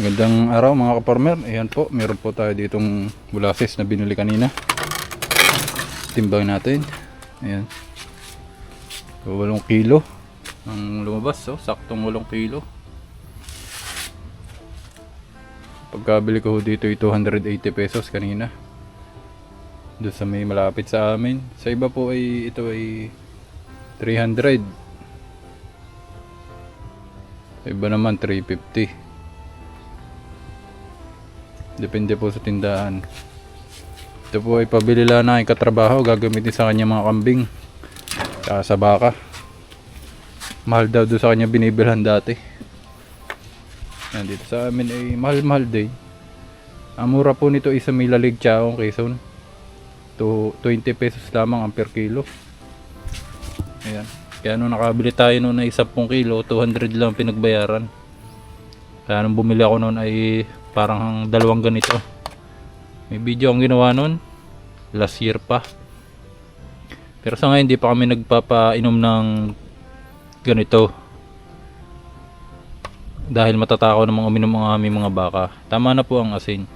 Magandang araw mga kaparmer. Ayan po, meron po tayo ditong molasses na binili kanina. Timbang natin. Ayan. So, 8 kilo. Ang lumabas, so, saktong 8 kilo. Pagkabili ko dito ay 280 pesos kanina. Doon sa may malapit sa amin. Sa iba po ay ito ay 300. Sa iba naman 350. Depende po sa tindahan. Ito po ay pabili lang na katrabaho. Gagamitin sa kanya mga kambing. Tsaka sa baka. Mahal daw doon sa kanya binibilhan dati. Yan dito sa amin ay mahal-mahal din. Ang mura po nito isa may lalig chaong Quezon. To 20 pesos lamang ang per kilo. Ayan. Kaya nung nakabili tayo noon ay 10 kilo, 200 lang pinagbayaran. Kaya nung bumili ako noon ay parang dalawang ganito. May video ang ginawa noon. Last year pa. Pero sa ngayon hindi pa kami nagpapainom ng ganito. Dahil matatakaw namang uminom ang aming mga baka. Tama na po ang asin.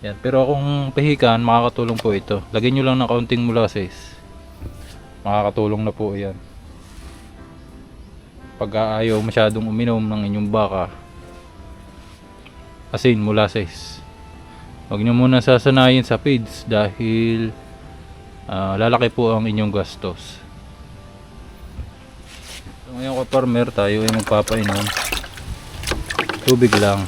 Yan. Pero kung pahikan, makakatulong po ito. Lagyan nyo lang ng kaunting molasses. Makakatulong na po yan. Pag ayaw masyadong uminom ng inyong baka, asin, molasses. Huwag nyo muna sasanayin sa feeds dahil ah, lalaki po ang inyong gastos. So ngayon ka-farmer tayo ay magpapainom. Tubig lang.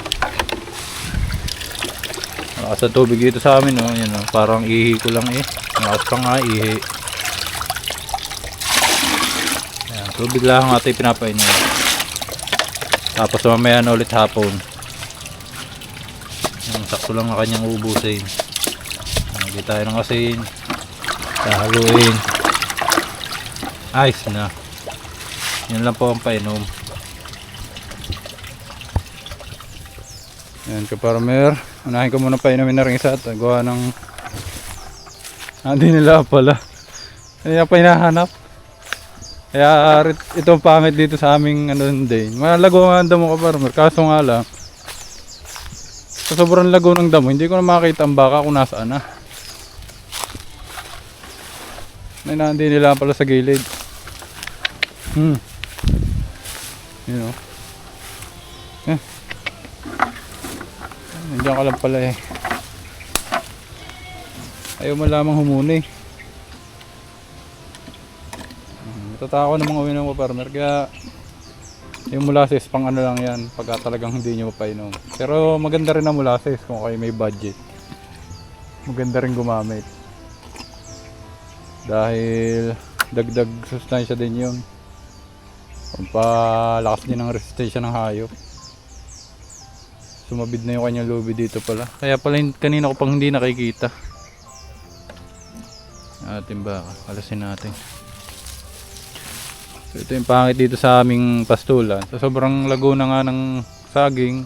Malakas ang tubig dito sa amin, oh. Yan, oh. Parang ihi ko lang eh. Malakas pa nga ihi. Tubig lang ang ating pinapainom. Tapos mamaya na ulit hapon. Yan, sakto lang ang kanyang ubusin. Lagay tayo ng asin. Kahaluin. Ayos na. Yan lang po ang painom. Yan ka-farmer. Unahin ko muna painumin na rin isa at gawa ng... Ah, Hindi nila pala. Kaya pa hinahanap. Kaya itong pangit dito sa aming ano din. Malago nga ang damo ka-farmer. Kaso nga lang. Sa sobrang lago ng damo, hindi ko na makita ang baka kung nasaan na. May nandi nila pala sa gilid. Hmm. You know. Eh. Nandiyan ka lang pala eh. Ayaw mo lamang humuni. Hmm, Matatako namang uwi ng farmer kaya yung molasses pang ano lang yan pagka talagang hindi nyo mapainom. Pero maganda rin ang molasses kung kayo may budget. Maganda rin gumamit. Dahil dagdag sustansya din yun. Pampalakas din ang resistensya ng hayop. Sumabid na yung kanyang lobby dito pala. Kaya pala kanina ko pang hindi nakikita. Ating baka. Alasin natin. So ito yung pangit dito sa aming pastulan. Sa sobrang lago na nga ng saging.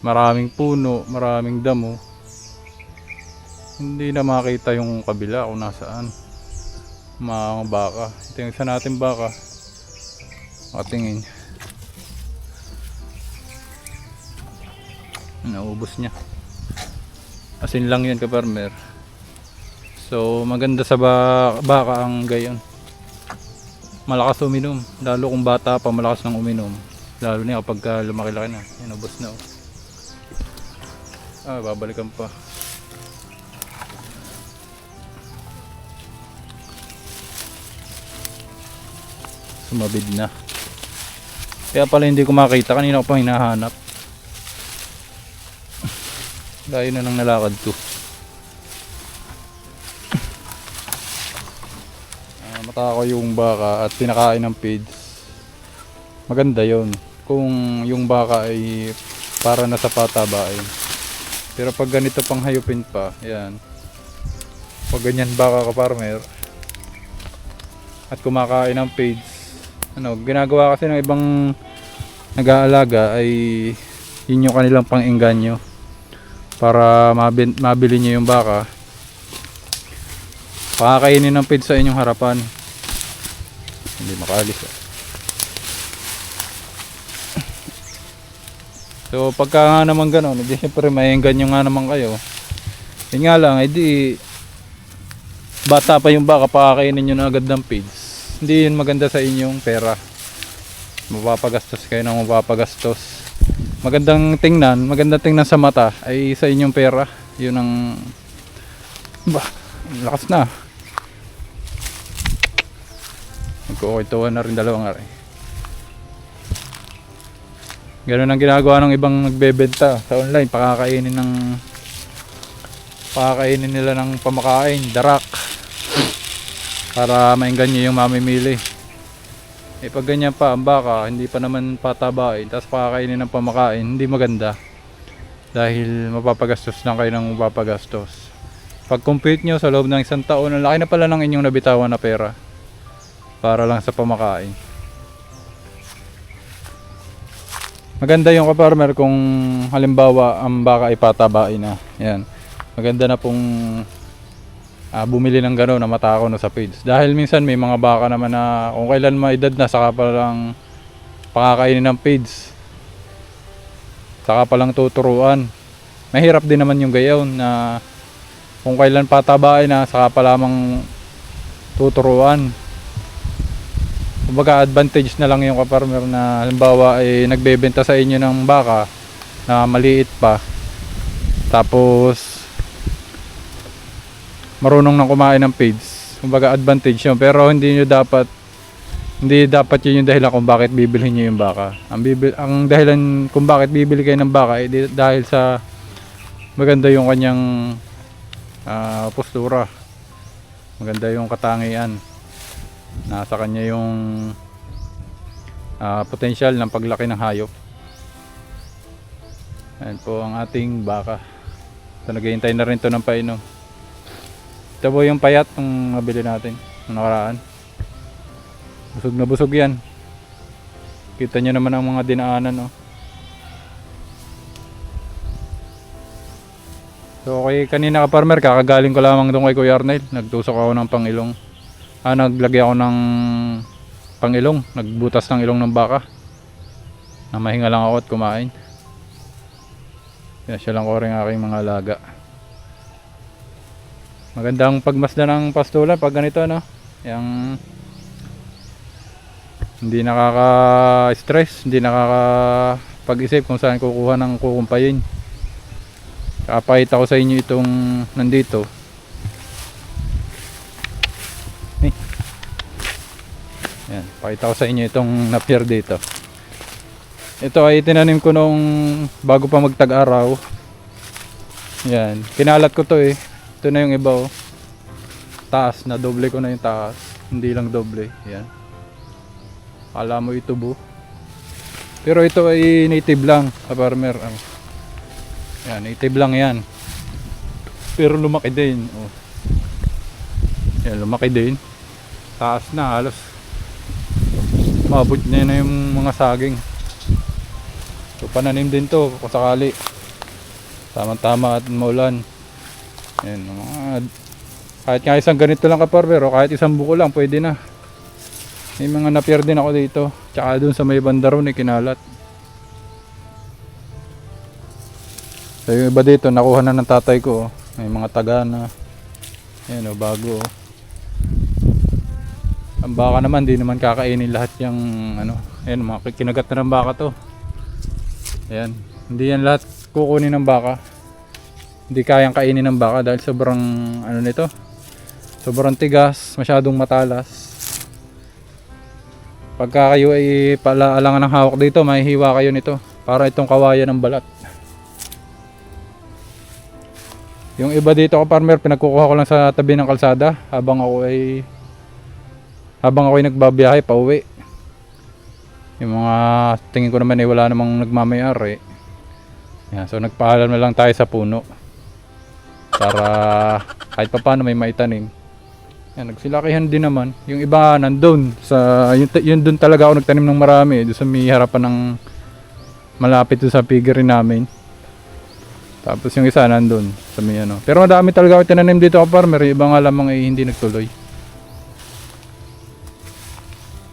Maraming puno, maraming damo. Hindi na makita yung kabila kung nasaan. Mga baka. Ito yung isa natin baka. Matingin. Naubos niya. Asin lang yun ka-farmer. So maganda sa ba baka ang gayon. Malakas uminom. Lalo kung bata pa malakas nang uminom. Lalo na kapag ka lumaki-laki na. Yan, ubos na. Oh. Ah, babalikan pa. Sumabid na. Kaya pala hindi ko makita. Kanina ko pa hinahanap. Layo na ng nalakad ko. Mataka ko yung baka at pinakain ng feeds. Maganda yon Kung yung baka ay para na sa patabain. Pero pag ganito pang hayupin pa, yan. Pag ganyan baka ka farmer at kumakain ng feeds, ano, ginagawa kasi ng ibang nag-aalaga ay yun yung kanilang pang-engganyo para mabin, mabili nyo yung baka pakakainin ng feed sa inyong harapan hindi makaalis ah. So pagka nga naman gano'n, hindi siyempre may ganyan nga naman kayo. Yun nga lang, edi bata pa yung baka pakakainin nyo na agad ng feeds. Hindi yun maganda sa inyong pera. Mapapagastos kayo ng mapapagastos. Magandang tingnan, magandang tingnan sa mata ay sa inyong pera. Yun ang ba, ang lakas na. Nagkukutuan na rin dalawang ari. Ganun ang ginagawa ng ibang nagbebenta sa online, pakakainin ng pakakainin nila ng pamakain, darak. Para maingganyo yung mamimili. Eh pag ganyan pa ang baka, hindi pa naman patabain, tapos pakakainin ng pamakain, hindi maganda. Dahil mapapagastos lang kayo ng mapapagastos. Pag compute nyo sa loob ng isang taon, ang laki na pala ng inyong nabitawan na pera. Para lang sa pamakain. Maganda yung kaparmer kung halimbawa ang baka ay patabain na. Yan. Maganda na pong ah, bumili ng gano'n na matakaw na sa feeds. Dahil minsan may mga baka naman na kung kailan maedad na saka pa lang pakakainin ng feeds. Saka pa lang tuturuan. Mahirap din naman yung gayaw na kung kailan patabain na saka pa lamang tuturuan. Kumbaga advantage na lang yung kaparmer na halimbawa ay nagbebenta sa inyo ng baka na maliit pa. Tapos marunong nang kumain ng feeds. Kumbaga advantage yun. Pero hindi nyo dapat hindi dapat yun yung dahilan kung bakit bibilhin nyo yung baka. Ang, bibil, ang dahilan kung bakit bibili kayo ng baka ay di- dahil sa maganda yung kanyang ah, postura. Maganda yung katangian. Nasa kanya yung ah, potential ng paglaki ng hayop. Ayan po ang ating baka. So naghihintay na rin to ng painom. Ito po yung payat ng nabili natin. Nung nakaraan. Busog na busog yan. Kita nyo naman ang mga dinaanan. Oh. So okay, kanina ka farmer, kakagaling ko lamang doon kay Kuya Arnel. Nagtusok ako ng pangilong. Ah, naglagay ako ng pangilong. Nagbutas ng ilong ng baka. Na mahinga lang ako at kumain. Kaya siya lang ko rin aking mga alaga. Magandang pagmasdan ng pastulan pag ganito no. Yang hindi nakaka-stress, hindi nakaka-pag-isip kung saan kukuha ng kukumpayin. Kapahita ko sa inyo itong nandito. Ni. Yan, pakita ko sa inyo itong napier dito. Ito ay tinanim ko nung bago pa magtag-araw. Yan, kinalat ko to eh. Ito na yung iba oh. Taas na doble ko na yung taas. Hindi lang doble. Yan. Kala mo itubo. Pero ito ay native lang, sa farmer. Ano. Yan, native lang yan. Pero lumaki din. Oh. Yan, lumaki din. Taas na, halos. Mabot na na yung mga saging. So pananim din to kung sakali. Tama-tama at maulan. Yan, mga kahit nga isang ganito lang kaparber o kahit isang buko lang pwede na. May mga napier din ako dito. Tsaka dun sa may banda ron eh, kinalat. So yung iba dito nakuha na ng tatay ko. oh. May mga taga na. Ayan o, bago oh. Ang baka naman, di naman kakainin lahat yung ano. Ayan, mga kinagat na ng baka to. Ayan. Hindi yan lahat kukunin ng baka. Hindi kayang kainin ng baka dahil sobrang ano nito. Sobrang tigas, masyadong matalas. Pagka kayo ay palaalangan ng hawak dito, mahihiwa kayo nito. Para itong kawayan ng balat. Yung iba dito ko farmer, pinagkukuha ko lang sa tabi ng kalsada habang ako ay habang ako ay nagbabiyahe pa uwi. Yung mga tingin ko naman ay wala namang nagmamayari. Yan, so nagpaalam na lang tayo sa puno. Para kahit pa paano may maitanim. Yan, nagsilakihan din naman. Yung iba nandun sa yun, yun doon talaga ako nagtanim ng marami, doon sa may harapan ng malapit doon sa piggery namin. Tapos yung isa nandun sa may ano. Pero madami talaga ako tinanim dito ka farmer, yung iba nga lamang ay hindi nagtuloy.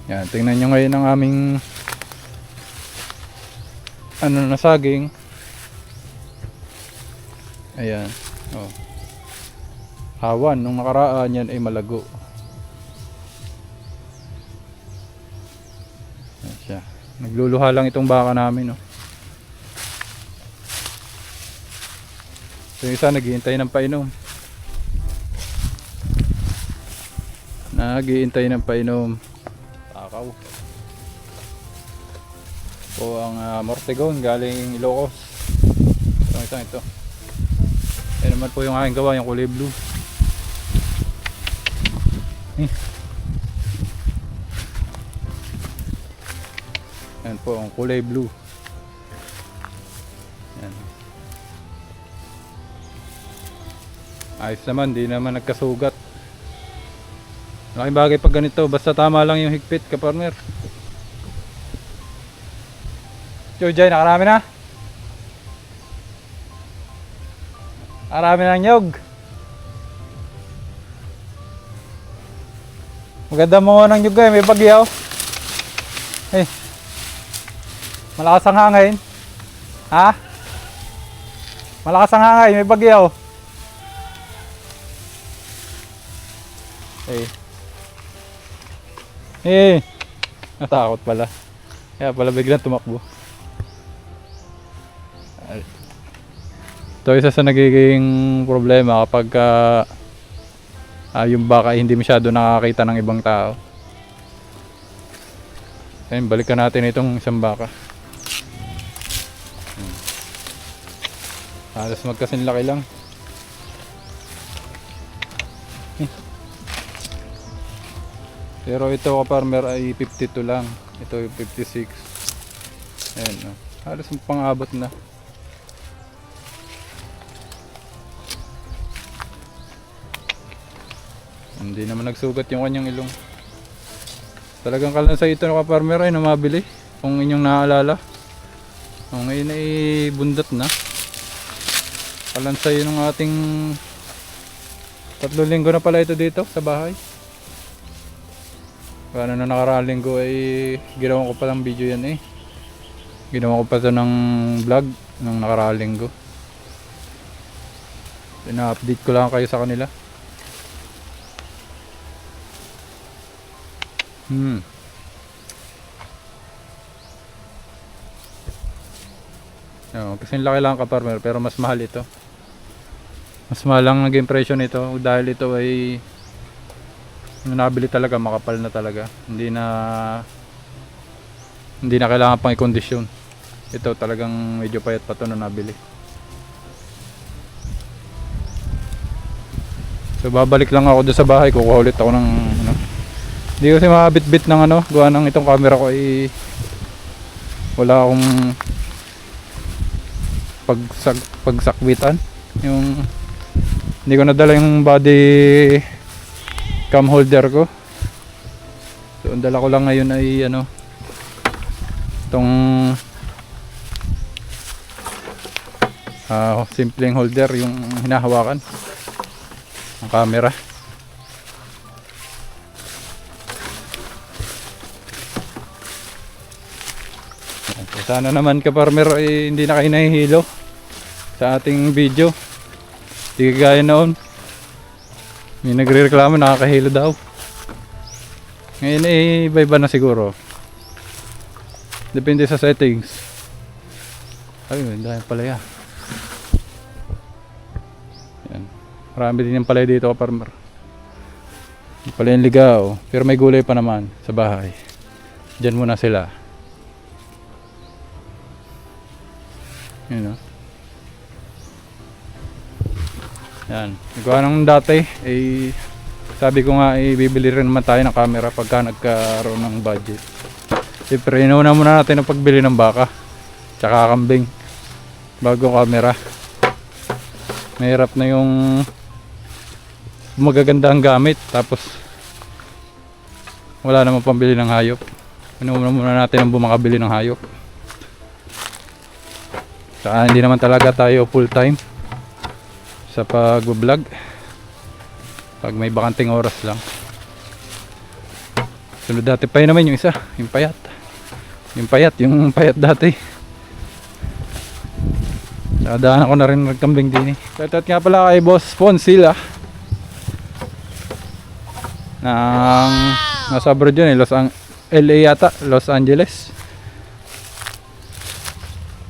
Yan, tingnan nyo ngayon ang aming ano na saging. Ayan. Oh. Hawan nung nakaraan yan ay malago. Ayan siya. Nagluluha lang itong baka namin, oh. So yung isa naghihintay ng painom. Naghihintay ng painom. Po ang uh, Mortegon galing Ilocos. Ito, ito, ito. Yan naman po yung aking gawa, yung kulay blue. Eh. Yan po ang kulay blue. Yan. Ayos naman, di naman nagkasugat. Malaking bagay pag ganito, basta tama lang yung higpit ka Jojay, nakarami na? Arami ng nyog. Maganda mo ng nyog eh, may bagyaw. Eh. Malakas ang hangin. Ha? Malakas ang hangin, may bagyaw. Eh. Eh. Natakot pala. Kaya pala biglang tumakbo. Ito isa sa nagiging problema kapag ah, ah, yung baka hindi masyado nakakita ng ibang tao. Ayun, balikan natin itong isang baka. Hmm. Halos magkasin laki lang. Eh. Pero ito ka-farmer ay 52 lang. Ito yung 56. Ayan. Halos pang-abot na. Hindi naman nagsugat yung kanyang ilong. Talagang kalansay ito ka farmer ay namabili. Kung inyong naaalala. O ngayon ay bundat na. Kalansay ng ating tatlo linggo na pala ito dito sa bahay. Paano na nakaraang linggo ay ginawa ko pa lang video yan eh. Ginawa ko pa ito ng vlog ng nakaraang linggo. Ina-update ko lang kayo sa kanila. Hmm. Oh, kasi laki lang ka-farmer pero mas mahal ito. Mas mahal ang naging presyo nito dahil ito ay nabili talaga makapal na talaga. Hindi na hindi na kailangan pang i-kondisyon. Ito talagang medyo payat pa to na nabili. So babalik lang ako doon sa bahay, kukuha ulit ako ng hindi kasi mabit-bit ng ano, gawa ng itong camera ko ay wala akong pagsak pagsakbitan. Yung hindi ko nadala yung body cam holder ko. So ang dala ko lang ngayon ay ano itong ah simpleng holder yung hinahawakan ng camera. Sana naman ka farmer eh, hindi na kayo nahihilo sa ating video. Hindi kagaya noon. May nagre-reklamo nakakahilo daw. Ngayon eh iba-iba na siguro. Depende sa settings. Ay, dahil pala yan. Marami din yung palay dito ka farmer. Yung Palay yung ligaw. Pero may gulay pa naman sa bahay. Diyan muna sila. Yun o. Yan. Nagawa nung dati, eh, sabi ko nga, eh, bibili rin naman tayo ng camera pagka nagkaroon ng budget. Siyempre, inuuna muna natin ang pagbili ng baka. Tsaka kambing. Bago camera. Mahirap na yung magaganda ang gamit. Tapos, wala namang pambili ng hayop. Inuuna muna natin ang bumakabili ng hayop. Saka hindi naman talaga tayo full time sa pag-vlog. Pag may bakanting oras lang. Sunod dati pa yun naman yung isa, yung payat. Yung payat, yung payat dati. Nadaanan ko na rin nagkambing din eh. Shoutout nga pala kay Boss Fonsila. Nang nasa abroad yun eh, Los Ang LA yata, Los Angeles.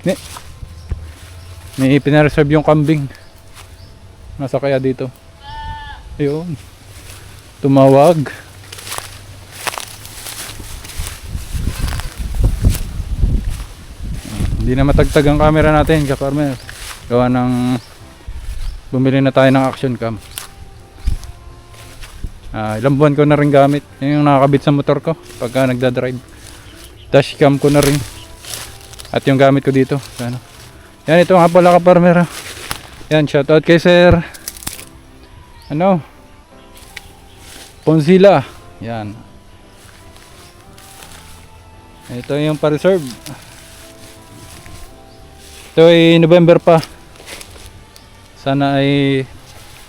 Ni may pinareserve yung kambing. Nasa kaya dito. Ayun. Tumawag. Hindi na matagtag ang camera natin, kaparmer. Gawa ng bumili na tayo ng action cam. Ah, ilang buwan ko na rin gamit. Yan yung nakakabit sa motor ko pagka nagda-drive. Dashcam ko na rin. At yung gamit ko dito. Ano. Yan, ito nga pala kaparmer. ah. Yan, shoutout kay sir. Ano? Ponzilla. Yan. Ito yung pa-reserve. Ito ay November pa. Sana ay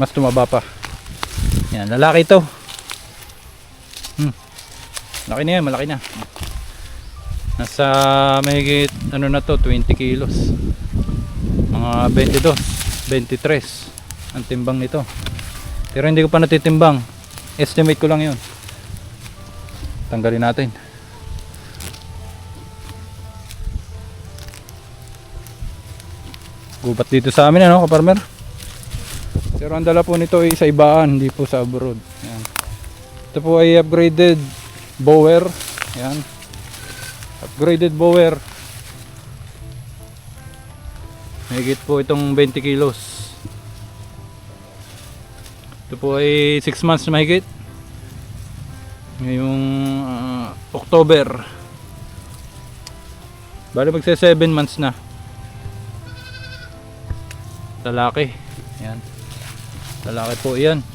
mas tumaba pa. Yan, lalaki to. Hmm. Laki na yan, malaki na. Nasa mahigit ano na to, 20 kilos. Mga 22, 23 ang timbang nito. Pero hindi ko pa natitimbang. Estimate ko lang yun. Tanggalin natin. Gubat dito sa amin ano, kaparmer? Pero ang dala po nito ay sa ibaan, hindi po sa abroad. Yan. Ito po ay upgraded bower. Yan. Upgraded bower. Mahigit po itong 20 kilos. Ito po ay 6 months na mahigit. Ngayong ah, October. Bali magsa 7 months na. Lalaki. Yan. Lalaki po yan.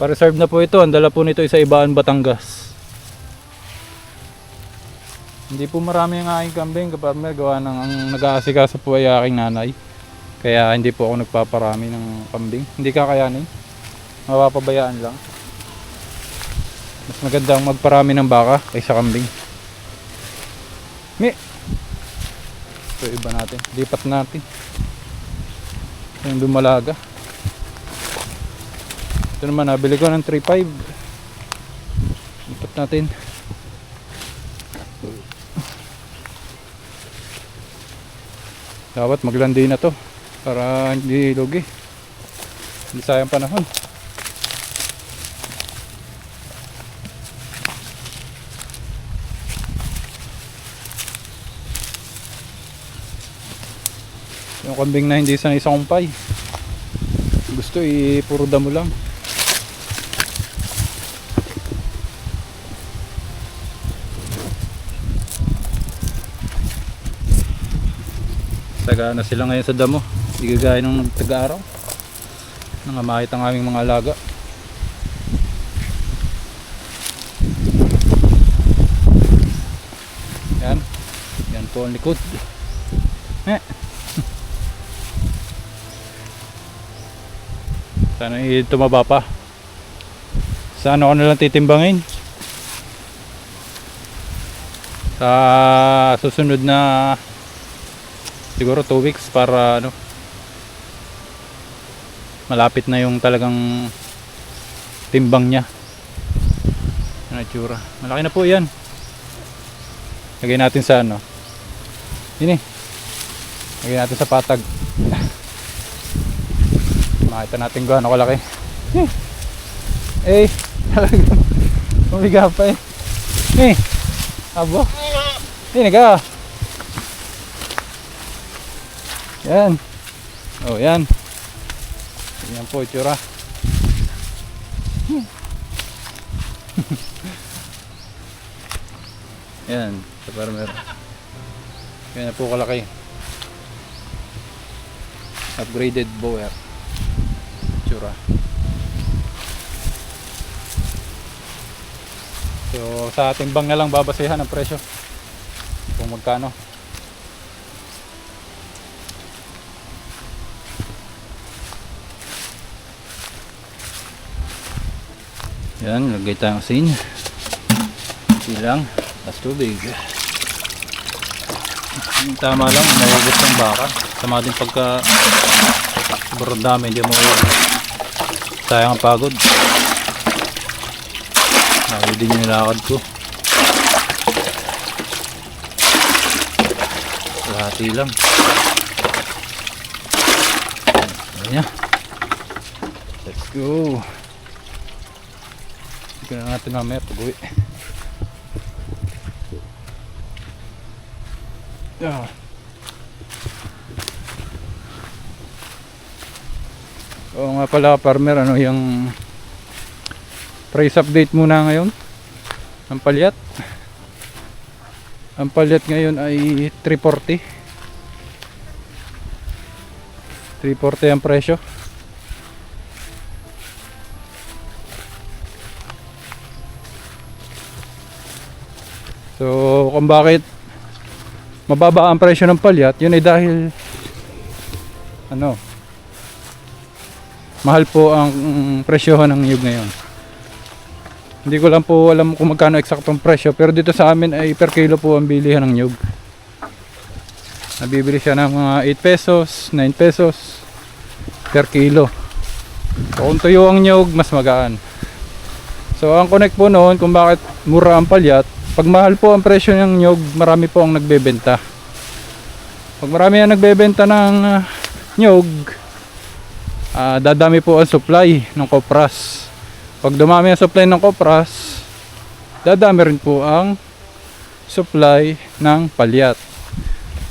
Pa-reserve na po ito. Ang dala po nito ay sa Ibaan, Batangas. Hindi po marami ang aking kambing kapag may gawa ng ang nag-aasikaso po ay aking nanay. Kaya hindi po ako nagpaparami ng kambing. Hindi kakayanin. Mapapabayaan lang. Mas magandang magparami ng baka kaysa kambing. Mi! Ito iba natin. Lipat natin. Yung dumalaga. Ito naman, nabili ko ng 3.5. Lipat natin. Dapat maglandi na to para hindi lugi. Hindi sayang panahon. Yung kambing na hindi sanay sa kumpay. Gusto i puro damo lang. Taga na sila ngayon sa damo. Hindi gagaya nung taga-araw. Nangamahit ang aming mga alaga. Yan. Yan po ang likod. Eh. Sana tumaba pa. Sa ano ko nalang titimbangin? Sa susunod na siguro 2 weeks para ano malapit na yung talagang timbang niya. Ano itsura? Malaki na po 'yan. Lagay natin sa ano. Ini. Lagay natin sa patag. Makita natin gaano kalaki. Eh, talagang umiga pa eh. Eh, abo. Hindi ka. Yan. Oh, yan. Yan po, itsura. yan, sa farmer. Yan na po kalaki. Upgraded bower. Itsura. So, sa timbang na lang babasehan ang presyo. Kung magkano. Yan, lagay tayong asin. Silang, tas tubig. Yung tama lang, maubos ng baka. Sama din pagka sobrang dami, hindi mo Sayang ang pagod. Ayaw din yung nilakad ko. Lahati lang. Ayan. Let's go. Hindi na natin mamaya pag-uwi. Ah. Oo nga pala farmer ano yung price update muna ngayon ang palyat ang palyat ngayon ay 340 340 ang presyo so kung bakit mababa ang presyo ng palyat? Yun ay dahil ano mahal po ang presyohan ng niyog ngayon. Hindi ko lang po alam kung magkano eksaktong presyo pero dito sa amin ay per kilo po ang bilihan ng niyog nabibili siya ng mga 8 pesos 9 pesos per kilo. So, kung tuyo ang niyog mas magaan. So ang connect po noon kung bakit mura ang palyat pag mahal po ang presyo ng nyog, marami po ang nagbebenta. Pag marami ang nagbebenta ng uh, nyog, ah, dadami po ang supply ng kopras. Pag dumami ang supply ng kopras, dadami rin po ang supply ng palyat.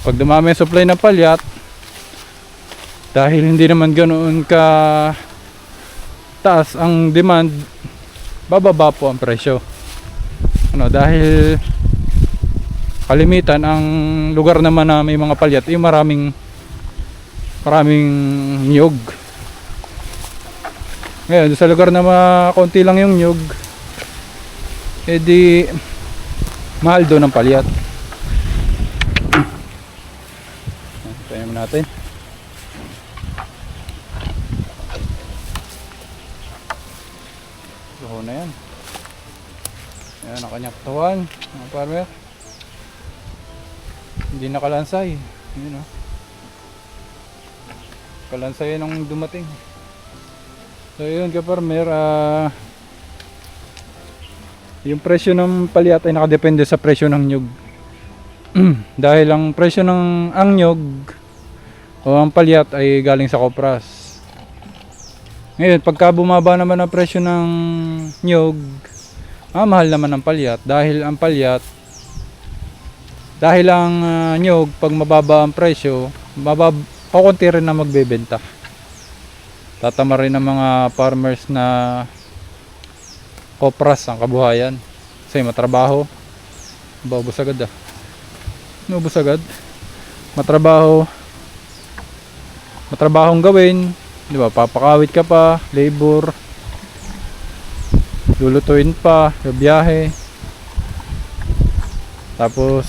Pag dumami ang supply ng palyat, dahil hindi naman ganoon ka taas ang demand, bababa po ang presyo ano dahil kalimitan ang lugar naman na may mga palyat ay maraming maraming nyug. Ngayon sa lugar na makonti lang yung nyug edi mahal doon ang palyat. Tayo natin Luho na yan Ayan ang kanyang katawan, mga farmer. Hindi nakalansay. Yun o. Kalansay nung dumating. So yun ka farmer, ah yung presyo ng palyat ay nakadepende sa presyo ng nyug. Dahil ang presyo ng ang nyug o ang palyat ay galing sa kopras. Ngayon, pagka bumaba naman ang presyo ng nyug, ah, mahal naman ang palyat. Dahil ang palyat dahil ang uh, nyog pag mababa ang presyo mabab kukunti rin na magbebenta. Tatama rin ng mga farmers na kopras ang kabuhayan. Kasi matrabaho. Baubos agad ah. Nubos agad. Matrabaho. Matrabahong gawin. Di ba papakawit ka pa labor lulutuin pa biyahe. Tapos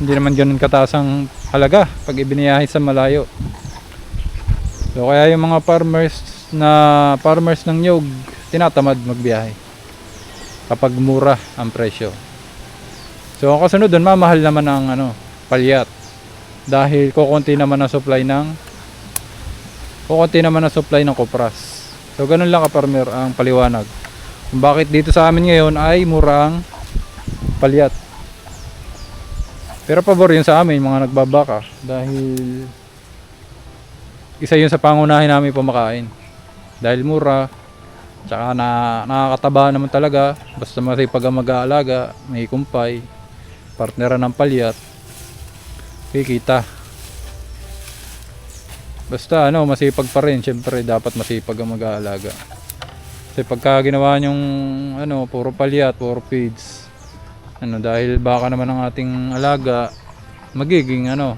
hindi naman ganun kataas ang halaga pag ibiniyahe sa malayo. So kaya yung mga farmers na farmers ng nyug tinatamad magbiyahe kapag mura ang presyo. So ang kasunod dun mamahal naman ang ano palyat. Dahil kukunti naman ang supply ng kukunti naman ang supply ng kopras so ganun lang ka farmer ang paliwanag kung bakit dito sa amin ngayon ay murang palyat. Pero pabor yun sa amin mga nagbabaka dahil isa yun sa pangunahin namin pumakain. Dahil mura tsaka na nakakataba naman talaga basta masipag ang mag-aalaga may kumpay partneran ng palyat kikita basta ano masipag pa rin syempre dapat masipag ang mag-aalaga kasi pagka ginawa nyong ano puro palyat puro feeds ano dahil baka naman ang ating alaga magiging ano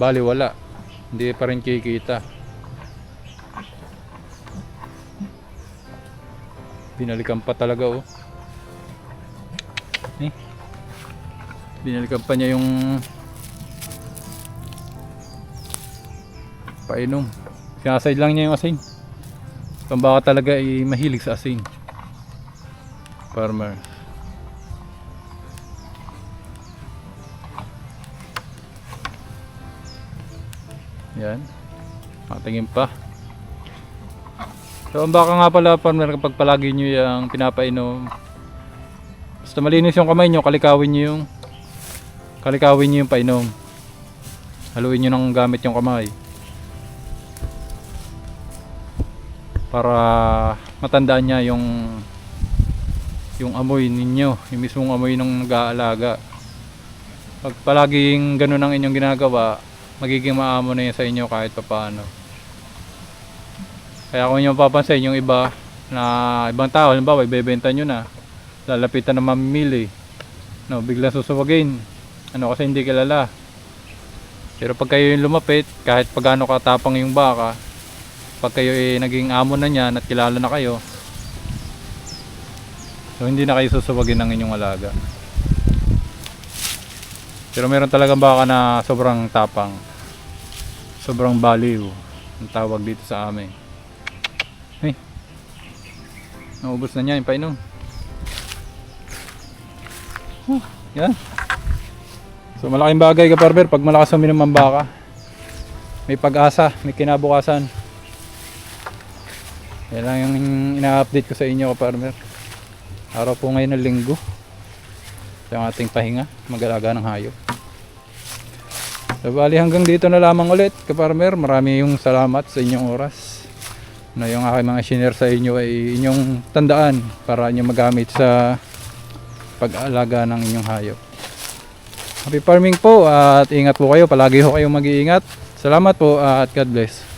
bali wala hindi pa rin kikita. Binalikan pa talaga oh. Eh. Binalikan pa niya yung painom. Sinaside lang niya yung asin ang baka talaga ay mahilig sa asin farmer Yan. Nakatingin pa. So, baka nga pala, partner, kapag palagi nyo yung pinapainom, basta malinis yung kamay nyo, kalikawin nyo yung kalikawin nyo yung painom. Haluin nyo ng gamit yung kamay. Para matandaan niya yung yung amoy ninyo, yung mismong amoy ng nag-aalaga. Pag palaging ganun ang inyong ginagawa, magiging maamo na yun sa inyo kahit papaano. Kaya kung inyo papansin, yung iba na ibang tao, halimbawa, ibebenta nyo na, lalapitan na mamimili, no, biglang susubagin. Ano kasi hindi kilala. Pero pag kayo yung lumapit, kahit pagano katapang yung baka, pag kayo eh, naging amo na niyan at kilala na kayo, so hindi na kayo susubagin ng inyong alaga. Pero meron talagang baka na sobrang tapang. Sobrang baliw. Ang tawag dito sa amin. Hey. Naubos na niya yung painom. Huh, yan. So malaking bagay ka Parber pag malakas uminom ang baka. May pag-asa, may kinabukasan. Yan lang yung ina-update ko sa inyo ka Parber. Araw po ngayon ng linggo. Ang ating pahinga, mag-alaga ng hayop. So bali hanggang dito na lamang ulit kaparmer. Marami yung salamat sa inyong oras. Na yung aking mga shinare sa inyo ay inyong tandaan para inyo magamit sa pag-aalaga ng inyong hayop. Happy farming po at ingat po kayo. Palagi ho kayong mag-iingat. Salamat po at God bless.